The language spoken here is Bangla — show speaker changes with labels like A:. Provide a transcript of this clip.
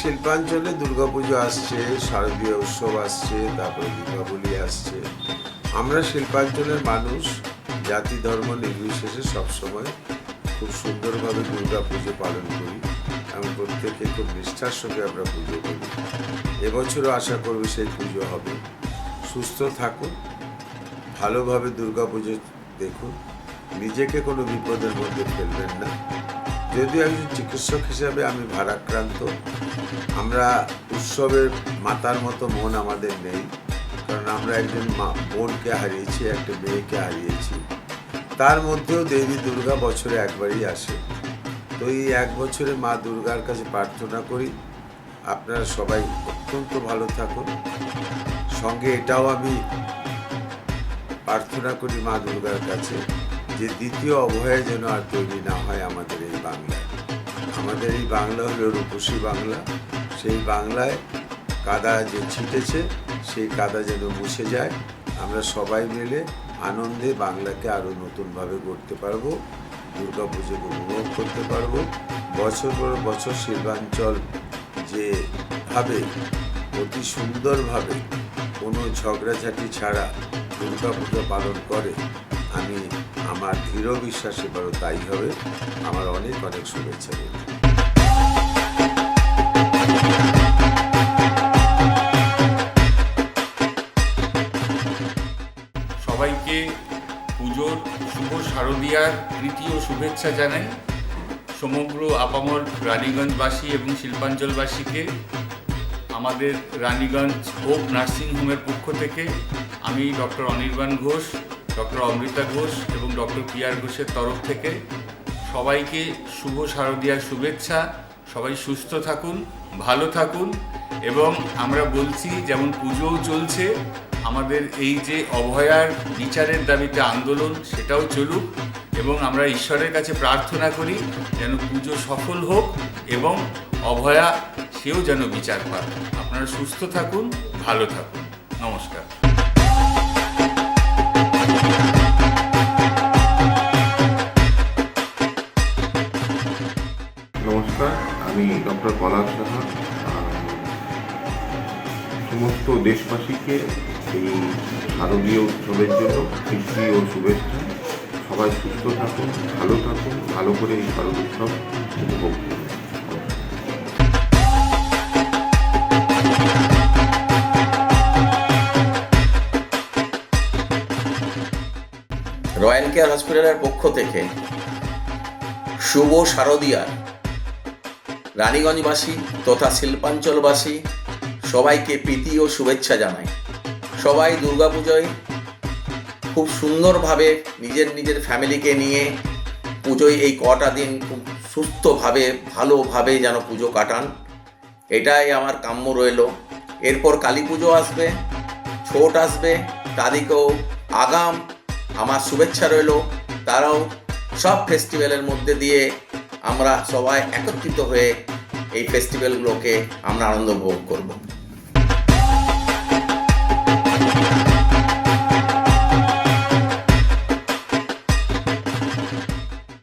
A: শিল্পাঞ্চলে দুর্গাপুজো আসছে, শারদীয় উৎসব আসছে, তারপরে দীপাবলি আসছে। আমরা শিল্পাঞ্চলের মানুষ, জাতি, ধর্ম নির্বিশেষে সবসময় খুব সুন্দরভাবে দুর্গা পুজো পালন করি এবং প্রত্যেকে খুব নিষ্ঠার সঙ্গে আমরা পুজো করি। এবছরও আশা করব সেই পুজো হবে। সুস্থ থাকুন, ভালোভাবে দুর্গা পুজো দেখুন। নিজেকে কোনো বিপদের মধ্যে ফেলবেন না। যদিও একজন চিকিৎসক হিসাবে আমি ভারাক্রান্ত, আমরা উৎসবের মাতার মতো মন আমাদের নেই, কারণ আমরা একজন মা, বোনকে হারিয়েছি, একটা মেয়েকে হারিয়েছি। তার মধ্যেও দেবী দুর্গা বছরে একবারই আসে। তো এই এক বছরে মা দুর্গার কাছে প্রার্থনা করি, আপনারা সবাই অত্যন্ত ভালো থাকুন। সঙ্গে এটাও আমি প্রার্থনা করি মা দুর্গার কাছে যে দ্বিতীয় অভয় যেন আর তৈরি না হয় আমাদের এই বাংলায়। আমাদের এই বাংলা হলো রূপসী বাংলা। সেই বাংলায় কাদা যে ছিটেছে, সেই কাদা যেন মুছে যায়। আমরা সবাই মিলে আনন্দে বাংলাকে আরও নতুনভাবে গড়তে পারব দুর্গা পুজোকে উপভোগ করতে পারব। বছর পর বছর শিল্পাঞ্চল যে ভাবে, অতি সুন্দরভাবে কোনো ঝগড়াঝাটি ছাড়া দুর্গা পুজো পালন করে আমি, আমার দৃঢ় বিশ্বাস এবারও তাই হবে আমার অনেক অনেক শুভেচ্ছা রইল।
B: সবাইকে পুজোর শুভ শারদীয়ার তৃতীয় শুভেচ্ছা জানাই সমগ্র আপামর রানীগঞ্জবাসী এবং শিল্পাঞ্চলবাসীকে, আমাদের রানীগঞ্জ হোপ নার্সিং হোমের পক্ষ থেকে আমি ডক্টর অনির্বাণ ঘোষ ডক্টর অমৃতা ঘোষ এবং ডক্টর পিয়ার ঘোষের তরফ থেকে সবাইকে শুভ শারদীয়ার শুভেচ্ছা। সবাই সুস্থ থাকুন, ভালো থাকুন এবং আমরা বলছি যেমন পুজোও চলছে, আমাদের এই যে অভয়ার বিচারের দাবিতে আন্দোলন সেটাও চলুক এবং আমরা ঈশ্বরের কাছে প্রার্থনা করি যেন পুজো সফল হোক এবং অভয়া সেও যেন বিচার পায় আপনারা সুস্থ থাকুন, ভালো থাকুন। নমস্কার।
C: ডক্টর পলাশ সাহা সমস্ত দেশবাসীকে এই শারদীয় উৎসবের জন্য কৃষি ও শুভেচ্ছা। সবাই সুস্থ থাকুন, ভালো থাকুন, ভালো করে এই শারদ উৎসব উপভোগ
D: রয়্যাল কেয়ার হসপিটালের পক্ষ থেকে শুভ শারদিয়ার রানীগঞ্জবাসী তথা শিল্পাঞ্চলবাসী সবাইকে প্রীতি ও শুভেচ্ছা জানাই। সবাই দুর্গাপুজোয় খুব সুন্দরভাবে নিজের নিজের ফ্যামিলিকে নিয়ে পুজোয় এই কটা দিন খুব সুস্থভাবে, ভালোভাবে যেন পুজো কাটান। এটাই আমার কাম্য রইল। এরপর কালী পুজো আসবে, ছোট আসবে তাদেরকেও আগাম আমার শুভেচ্ছা রইল। তারাও সব ফেস্টিভ্যালের মধ্যে দিয়ে আমরা সবাই একত্রিত হয়ে এই ফেস্টিভ্যালগুলোকে আমরা আনন্দ উপভোগ করব।